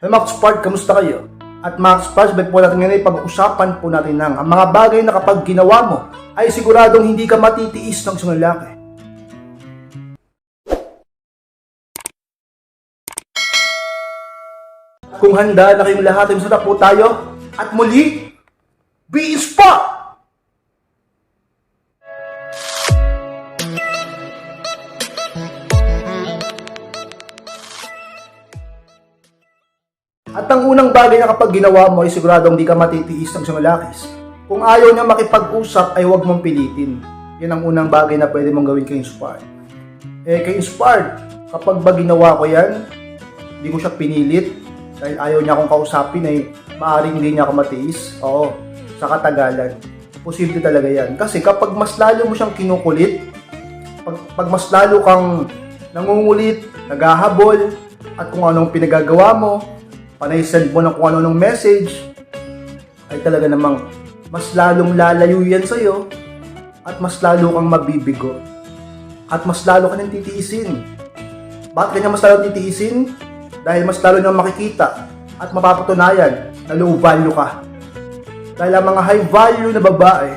Hey Max Spark, kamusta kayo? At Max Flashback po natin ngayon ay pag-uusapan po natin ng ang mga bagay na kapag ginawa mo ay siguradong hindi ka matitiis ng isang lalaki. Kung handa na kayong lahat, ay po tayo. At muli, be spot! At ang unang bagay na kapag ginawa mo ay siguradong di ka matitiis ng lalaki. Kung ayaw niya makipag-usap ay huwag mong pilitin. Yan ang unang bagay na pwede mong gawin kay Inspired. Eh kay Inspired, kapag ba ginawa ko yan, hindi ko siya pinilit dahil ayaw niya akong kausapin ay maaaring hindi niya ako matiis. Oo, sa katagalan. Posible talaga yan. Kasi kapag mas lalo mo siyang kinukulit, pag, pag mas lalo kang nangungulit, naghahabol, at kung anong pinagagawa mo, panay send mo ng kung ano ng message, ay talaga namang mas lalong lalayo yan sa'yo at mas lalo kang mabibigo at mas lalo ka nang titiisin. Bakit kanya mas lalo titiisin? Dahil mas lalo niyang makikita at mapapatunayan na low value ka. Dahil ang mga high value na babae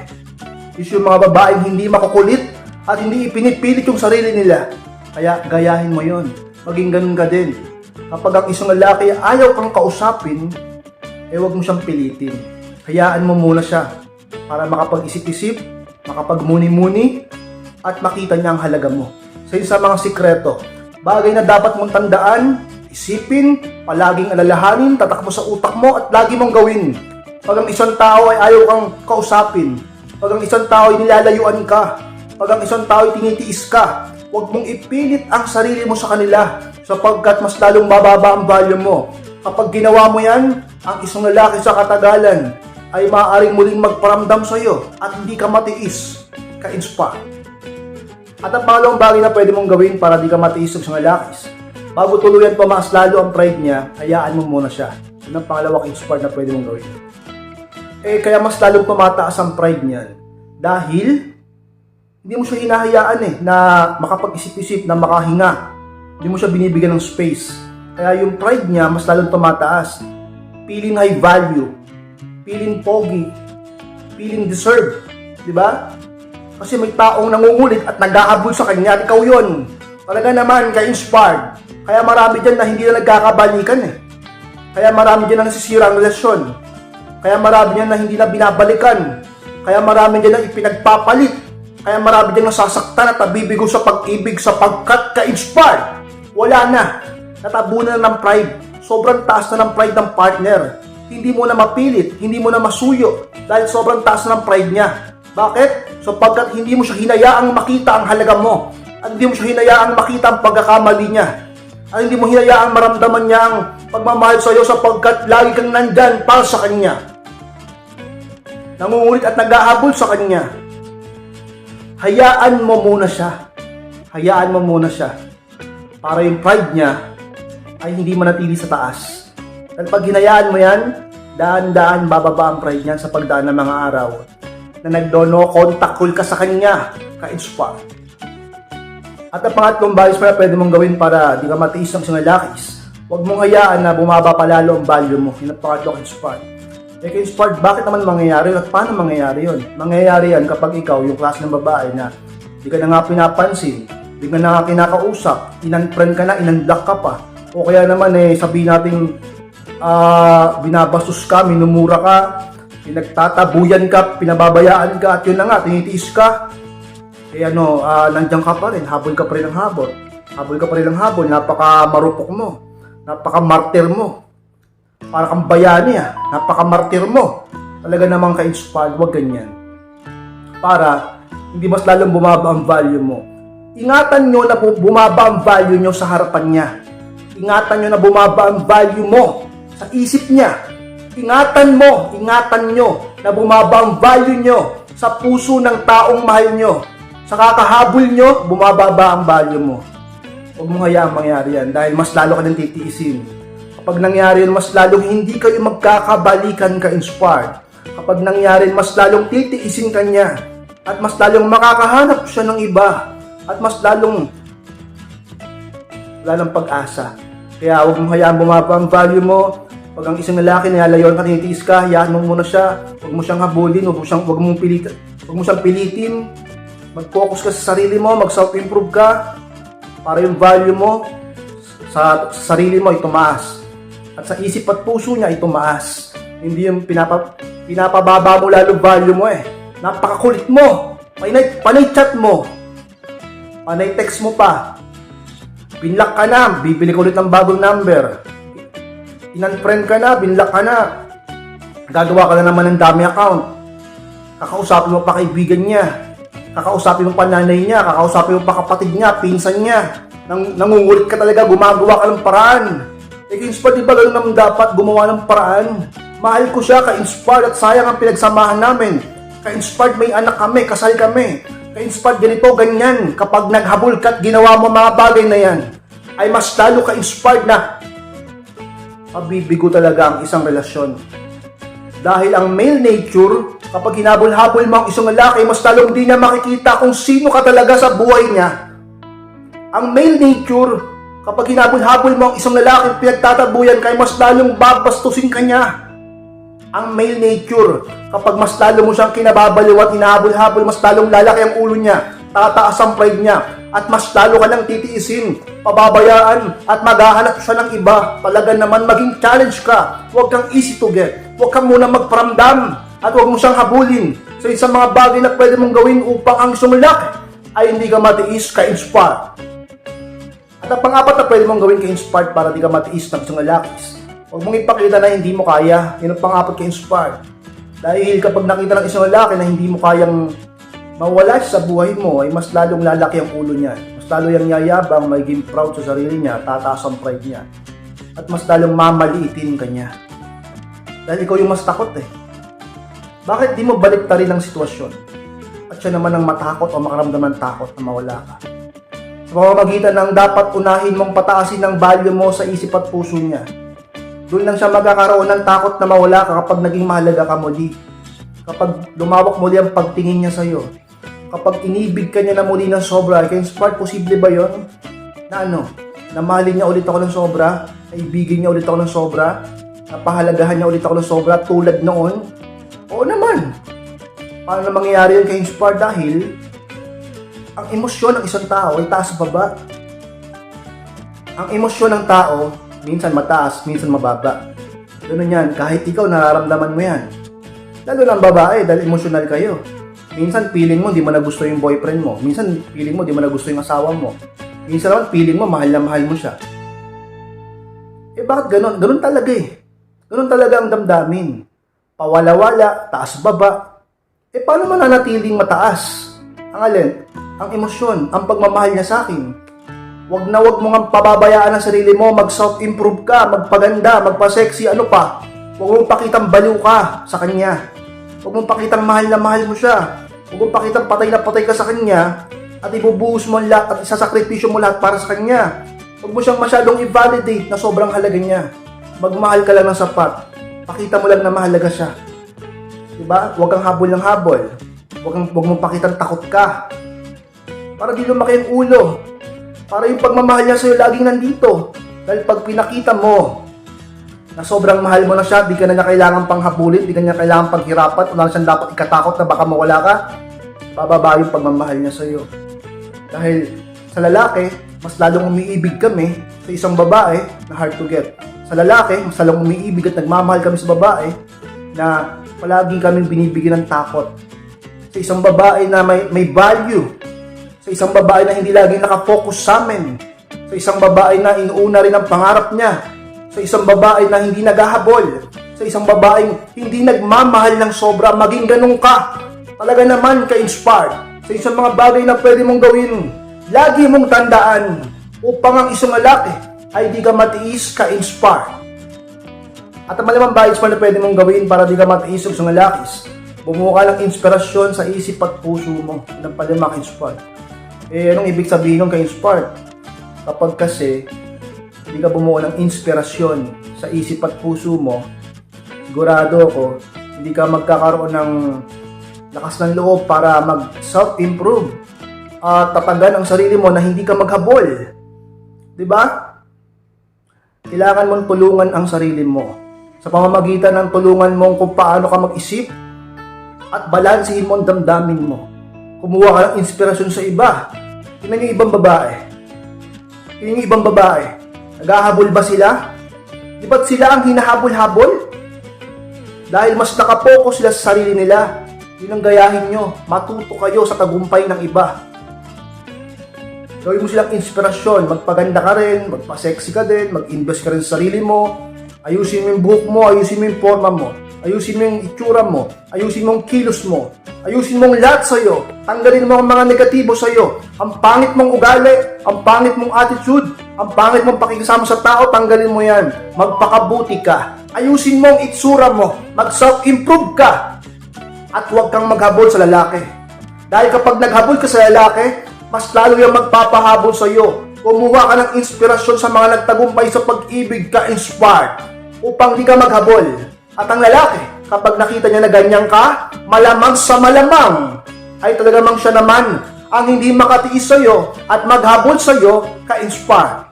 is yung mga babaeng hindi makukulit at hindi ipinipilit yung sarili nila. Kaya gayahin mo yon. Maging ganun ka din. Kapag ang isang lalaki ayaw kang kausapin, eh wag mo siyang pilitin. Hayaan mo muna siya para makapag-isip-isip, makapagmuni-muni, at makita niya ang halaga mo. Sa isa mga sikreto, bagay na dapat mong tandaan, isipin, palaging alalahanin, tatak mo sa utak mo at lagi mong gawin. Pag ang isang tao ay ayaw kang kausapin, pag ang isang tao ay nilalayuan ka, pag ang isang tao ay tinitiis ka, huwag mong ipilit ang sarili mo sa kanila sapagkat mas lalong bababa ang value mo. Kapag ginawa mo yan, ang isang lalaki sa katagalan ay maaaring muling magparamdam sa iyo at hindi ka matiis, ka-inspire. At ang pangalawang bagay na pwede mong gawin para di ka matiis sa lalaki, bago tuluyan pa mas lalo ang pride niya, hayaan mo muna siya. Yun ang pangalawang inspire na pwede mong gawin. Eh, kaya mas lalong tumataas ang pride niyan. Dahil, hindi mo siya hinahayaan eh, na makapag-isip-isip, na makahinga. Hindi mo siya binibigyan ng space. Kaya yung pride niya, mas lalong tumataas. Feeling high value. Feeling pogi. Feeling deserve. Di ba? Kasi may taong nangungulit at nag-aabol sa kanya at ikaw yun. Talaga naman, ka-inspired. Kaya marami dyan na hindi na nagkakabalikan eh. Kaya marami dyan na nasisira ang relasyon. Kaya marami dyan na hindi na binabalikan. Kaya marami dyan na ipinagpapalit. Kaya marami dyan nasasaktan at nabibigo sa pag-ibig sapagkat ka-inspired. Wala na. Natabunan na ng pride. Sobrang taas na ng pride ng partner. Hindi mo na mapilit, hindi mo na masuyo dahil sobrang taas na ng pride niya. Bakit? Sapagkat hindi mo siya hinayaang makita ang halaga mo. At hindi mo siya hinayaang makita ang pagkakamali niya. At hindi mo hinayaang maramdaman niya ang pagmamahal sa iyo sapagkat lagi kang nandyan para sa kanya. Nangungulit at nag-ahabol sa kanya. Hayaan mo muna siya. Hayaan mo muna siya. Para yung pride niya ay hindi manatili sa taas. At pag hinayaan mo yan, daan-daan bababa ang pride niyan sa pagdaan ng mga araw na nagdono contact call ka sa kanya, ka-inspire. At ang pangatlong bagay na pwede mong gawin para di ka matiis ng isang lalakis, huwag mong hayaan na bumaba palalo ang value mo. Yun ang pangatlong inspired. Eh, ka-inspired, bakit naman mangyayari yun at paano mangyayari yun? Mangyayari yan kapag ikaw, yung klase ng babae na di ka na nga pinapansin, di ka na nga kinakausap, inan-friend ka na, inan-block ka pa, o kaya naman eh, sabihin natin, ah, binabastos ka, minumura ka, pinagtatabuyan ka, pinababayaan ka, at yun na nga, tinitiis ka, eh ano, ah, nandiyan ka pa rin, habol ka pa rin ng habol. Habol ka pa rin ng habol, napaka marupok mo, napaka martir mo. Para kang bayani ah, napaka martir mo. Talaga namang ka-inspired, wag ganyan. Para hindi mas lalong bumaba ang value mo. Ingatan nyo na bu- bumaba ang value nyo sa harapan niya. Ingatan nyo na bumaba ang value mo sa isip niya. Ingatan mo, ingatan nyo na bumaba ang value nyo sa puso ng taong mahal nyo. Sa kakahabol nyo, bumababa ang value mo. Huwag mong hayaang mangyari yan dahil mas lalo ka nang titiisin. Kapag nangyari mas lalong hindi kayo magkakabalikan ka-inspired. Kapag nangyari, mas lalong titiisin ka niya. At mas lalong makakahanap siya ng iba. At mas lalong wala ng pag-asa. Kaya huwag mong hayaan bumaba ang value mo. Pag ang isang lalaki nilalayon ka, tinitiis ka, hayaan mo muna siya. Huwag mo siyang habulin, huwag mo siyang, huwag mong pilitin, huwag mo siyang pilitin. Mag-focus ka sa sarili mo, mag-self-improve ka para yung value mo sa, sa sarili mo ay tumaas. At sa isip at puso niya ay tumaas. Hindi yung pinapa, pinapababa mo lalo value mo eh. Napakakulit mo. Panay, panay chat mo. Panay text mo pa. Binlock ka na, bibili ko ulit ng bagong number. Inunfriend ka na, binlock ka na. Gagawa ka na naman ng dami account. Kakausapin mo pa kaibigan niya. Kakausapin mo pa nanay niya, kakausapin mo pa kapatid niya, pinsan niya. Nang, nangungulit ka talaga, gumagawa ka ng paraan. Eh, Kingspa, di ba ganun naman dapat gumawa ng paraan? Mahal ko siya, ka-inspired at sayang ang pinagsamahan namin. Ka-inspired may anak kami, kasal kami. Ka-inspired ganito, ganyan. Kapag naghabol ka at ginawa mo mga bagay na yan, ay mas lalo ka-inspired na mabibigo talaga ang isang relasyon. Dahil ang male nature, kapag hinabol-habol mo ang isang lalaki, mas lalong di niya makikita kung sino ka talaga sa buhay niya. Ang male nature, kapag hinabol-habol mo ang isang lalaki, pinagtatabuyan kay mas lalong babastusin ka niya. Ang male nature, kapag mas lalo mo siyang kinababaliw at hinahabol-habol, mas lalong lalaki ang ulo niya, tataas ang pride niya, at mas lalo ka nang titiisin, pababayaan, at maghahanap siya ng iba. Talaga naman maging challenge ka. Huwag kang easy to get. Huwag kang muna magparamdam. At huwag mo siyang habulin sa isang mga bagay na pwede mong gawin upang ang lalaki ay hindi ka matiis ka-inspire. At ang pang-apat na pwede mong gawin ka-inspired para di ka matiis ng isang lalaki. Huwag mong ipakita na hindi mo kaya. Yun ang pang-apat ka-inspired. Dahil kapag nakita ng isang lalaki na hindi mo kayang mawala sa buhay mo, ay mas lalong lalaki ang ulo niya. Mas lalo yung yayabang, magiging proud sa sarili niya, tataas ang pride niya. At mas lalong mamaliitin ka niya. Dahil ikaw yung mas takot eh. Bakit di mo balik rin ang sitwasyon? At siya naman ang matakot o makaramdam ng takot na mawala ka. Sa pamamagitan ng dapat unahin mong pataasin ang value mo sa isip at puso niya. Doon lang siya magkakaroon ng takot na mawala ka kapag naging mahalaga ka muli. Kapag lumawak muli ang pagtingin niya sa'yo. Kapag inibig ka niya na muli ng sobra, kaya spark, posible ba yon Na ano? Na niya ulit ako ng sobra? Na ibigin niya ulit ako ng sobra? Na pahalagahan niya ulit ako ng sobra tulad noon? Oo naman. Paano na mangyayari yun kay Inspire dahil ang emosyon ng isang tao ay taas baba. Ang emosyon ng tao, minsan mataas, minsan mababa. Ganun yan, kahit ikaw nararamdaman mo yan. Lalo ng babae dahil emosyonal kayo. Minsan feeling mo di mo na gusto yung boyfriend mo. Minsan feeling mo di mo na gusto yung asawa mo. Minsan naman feeling mo mahal na mahal mo siya. Eh bakit ganun? Ganun talaga eh. Ganun talaga ang damdamin. Pawala-wala, taas-baba. Eh paano mananatiling mataas? Ang alin? Ang emosyon, ang pagmamahal niya sa akin. Huwag na huwag mo nga pababayaan ang sarili mo, mag-self-improve ka, magpaganda, magpa-sexy, ano pa. Huwag mong pakitang baliw ka sa kanya. Huwag mong pakitang mahal na mahal mo siya. Huwag mong pakitang patay na patay ka sa kanya at ibubuhos mo lahat at isasakripisyo mo lahat para sa kanya. Huwag mo siyang masyadong i-validate na sobrang halaga niya. Magmahal ka lang ng sapat. Pakita mo lang na mahalaga siya. Diba? Huwag kang habol ng habol. Huwag, kang, huwag mong pakitang takot ka. Para di lumaki ang ulo. Para yung pagmamahal niya sa'yo laging nandito. Dahil pag pinakita mo na sobrang mahal mo na siya, di ka na niya kailangan pang habulin, di ka niya kailangan paghirapan, wala na siyang dapat ikatakot na baka mawala ka, bababa yung pagmamahal niya sa'yo. Dahil sa lalaki, mas lalong umiibig kami sa isang babae na hard to get. Sa lalaki, mas lalong umiibig at nagmamahal kami sa babae na palaging kaming binibigyan ng takot. Sa isang babae na may, may value. Sa isang babae na hindi laging nakafocus sa amin. Sa isang babae na inuuna rin ang pangarap niya. Sa isang babae na hindi naghahabol. Sa isang babaeng hindi nagmamahal ng sobra, maging ganun ka. Talaga naman ka-inspired. Sa isang mga bagay na pwede mong gawin, lagi mong tandaan upang ang isang lalaki ay di ka matiis ka-inspired. At ang malamang bagay na pwede mong gawin para di ka matiis sa lalakis, bumuo ka ng inspirasyon sa isip at puso mo ng pala maka-inspired. Eh, anong ibig sabihin ng ka-inspired? Kapag kasi, hindi ka bumuo ng inspirasyon sa isip at puso mo, sigurado ako, hindi ka magkakaroon ng lakas ng loob para mag-self-improve at tatagan ang sarili mo na hindi ka maghabol. 'Di ba? kailangan mong tulungan ang sarili mo. Sa pamamagitan ng tulungan mong kung paano ka mag-isip at balansehin mo ang damdamin mo. Kumuha ka ng inspirasyon sa iba. Tingnan yung ibang babae. Tingnan yung ibang babae. Naghahabol ba sila? Di ba't sila ang hinahabol-habol? Dahil mas nakapokus sila sa sarili nila. Yun ang gayahin nyo. Matuto kayo sa tagumpay ng iba. Gawin mo silang inspirasyon. Magpaganda ka rin, magpa-sexy ka din, mag-invest ka rin sa sarili mo. Ayusin mo yung buhok mo, ayusin mo yung forma mo. Ayusin mo yung itsura mo. Ayusin mo yung kilos mo. Ayusin mo ang lahat sa'yo. Tanggalin mo ang mga negatibo sa'yo. Ang pangit mong ugali, ang pangit mong attitude, ang pangit mong pakikisama sa tao, tanggalin mo yan. Magpakabuti ka. Ayusin mo ang itsura mo. Mag-self-improve ka. At huwag kang maghabol sa lalaki. Dahil kapag naghabol ka sa lalaki, mas lalo yung magpapahabol sa iyo. Kumuha ka ng inspirasyon sa mga nagtagumpay sa pag-ibig ka inspired upang di ka maghabol. At ang lalaki, kapag nakita niya na ganyan ka, malamang sa malamang ay talaga mang siya naman ang hindi makatiis sa iyo at maghabol sa iyo ka-inspired.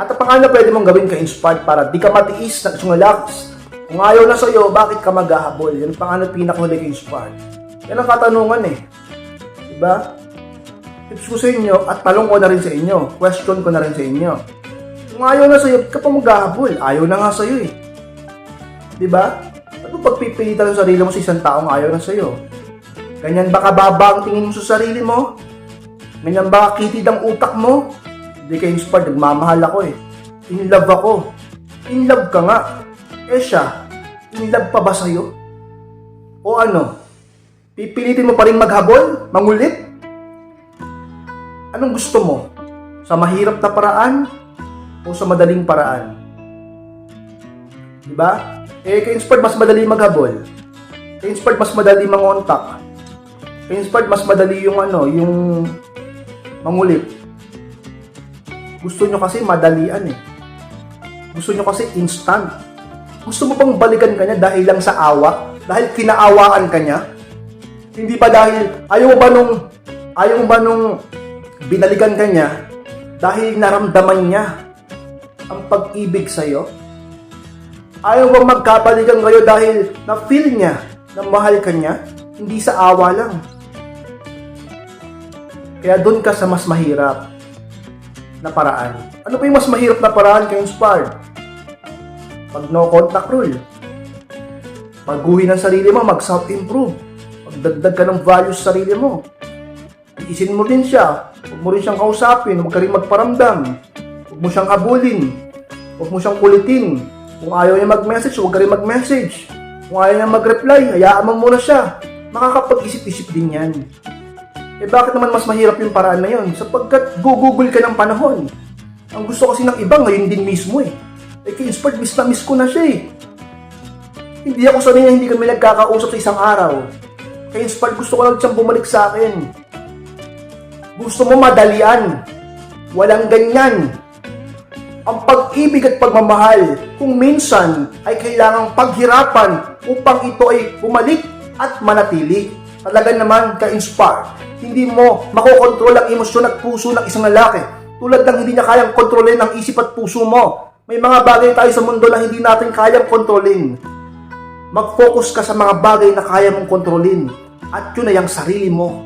At ang pangalan na pwede mong gawin ka-inspired para di ka matiis ng isang lalaki. Kung ayaw na sa iyo, bakit ka maghahabol? Yan ang pangalan pinakahuli ka-inspired. Yan ang katanungan eh. Diba? Tips ko sa inyo at talong ko na rin sa inyo. Question ko na rin sa inyo. Kung ayaw na sa'yo, ka pa maghahabol. Ayaw na nga sa'yo eh. Diba? Ba't mo pagpipilitan ang sarili mo sa isang taong ayaw na sa'yo? Ganyan ba kababa ang tingin mo sa sarili mo? Ganyan ba kitid ang utak mo? Hindi ka inspired, nagmamahal ako eh. In love ako. In love ka nga. Eh siya, in love pa ba sa'yo? O ano? Pipilitin mo pa rin maghabol? Mangulit? Anong gusto mo? Sa mahirap na paraan o sa madaling paraan? Diba? Eh, kay inspired mas madali maghabol. Kay inspired mas madali mangontak. Kay inspired mas madali yung ano, yung mangulit. Gusto nyo kasi madalian eh. Gusto nyo kasi instant. Gusto mo bang balikan kanya dahil lang sa awa? Dahil kinaawaan kanya? Hindi ba dahil, ayaw mo ba nung, ayaw mo ba nung binalikan ka niya dahil naramdaman niya ang pag-ibig sa'yo? Ayaw ba magkabalikan kayo dahil na-feel niya na mahal ka niya? Hindi sa awa lang. Kaya doon ka sa mas mahirap na paraan. Ano pa yung mas mahirap na paraan kay Inspired? Pag no contact rule. Pagguhin ng sarili mo, mag-self-improve. Pagdagdag ka ng values sa sarili mo. Iisin mo din siya. Huwag mo rin siyang kausapin. Huwag ka rin magparamdam. Huwag mo siyang habulin. Huwag mo siyang kulitin. Kung ayaw niya mag-message, huwag ka rin mag-message. Kung ayaw niya mag-reply, hayaan mo muna siya. Makakapag-isip-isip din yan. Eh bakit naman mas mahirap yung paraan na yun? Sapagkat gugugol ka ng panahon. Ang gusto kasi ng iba ngayon din mismo eh. Eh kay Inspired, miss na miss ko na siya eh. Hindi ako sanay na hindi kami nagkakausap sa isang araw. Kay Inspired, gusto ko lang siyang bumalik sa akin. Gusto mo madalian. Walang ganyan. Ang pag-ibig at pagmamahal, kung minsan ay kailangang paghirapan upang ito ay bumalik at manatili. Talaga naman ka-inspire. Hindi mo makokontrol ang emosyon at puso ng isang lalaki. Tulad ng hindi niya kayang kontrolin ang isip at puso mo. May mga bagay tayo sa mundo na hindi natin kayang kontrolin. Mag-focus ka sa mga bagay na kaya mong kontrolin. At yun ay ang sarili mo.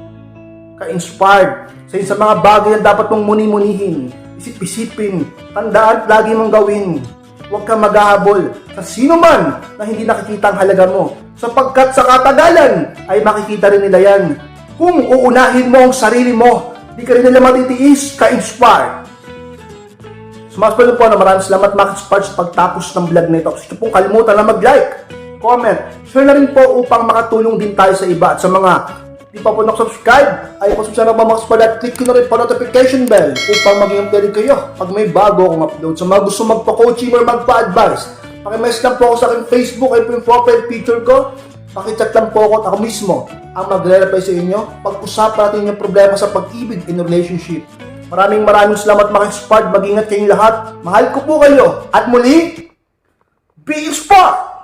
Ka-inspired. Sa mga bagay na dapat mong muni-munihin. Isip-isipin. Tandaan at lagi mong gawin. Huwag kang maghahabol sa sino man na hindi nakikita ang halaga mo. Sapagkat sa katagalan ay makikita rin nila yan. Kung uunahin mo ang sarili mo, di ka rin nila matitiis ka-inspired. Sumaspalo po na maraming salamat mga ka-inspired sa pagtapos ng vlog na ito. Gusto pong kalimutan na mag-like, comment, share na rin po upang makatulong din tayo sa iba at sa mga di pa po nakasubscribe ay pasubscribe na po mga kapatid at click na rin po notification bell upang maging updated kayo pag may bago akong upload. Sa mga gusto magpa-coaching or magpa-advise, pakimess lang po ako sa aking Facebook ay po yung profile picture ko. Pakichat lang po ako at ako mismo ang magre-reply sa inyo. Pag-usapan natin yung problema sa pag-ibig in relationship. Maraming maraming salamat mga inspired. Mag-ingat kayong lahat. Mahal ko po kayo. At muli, be inspired!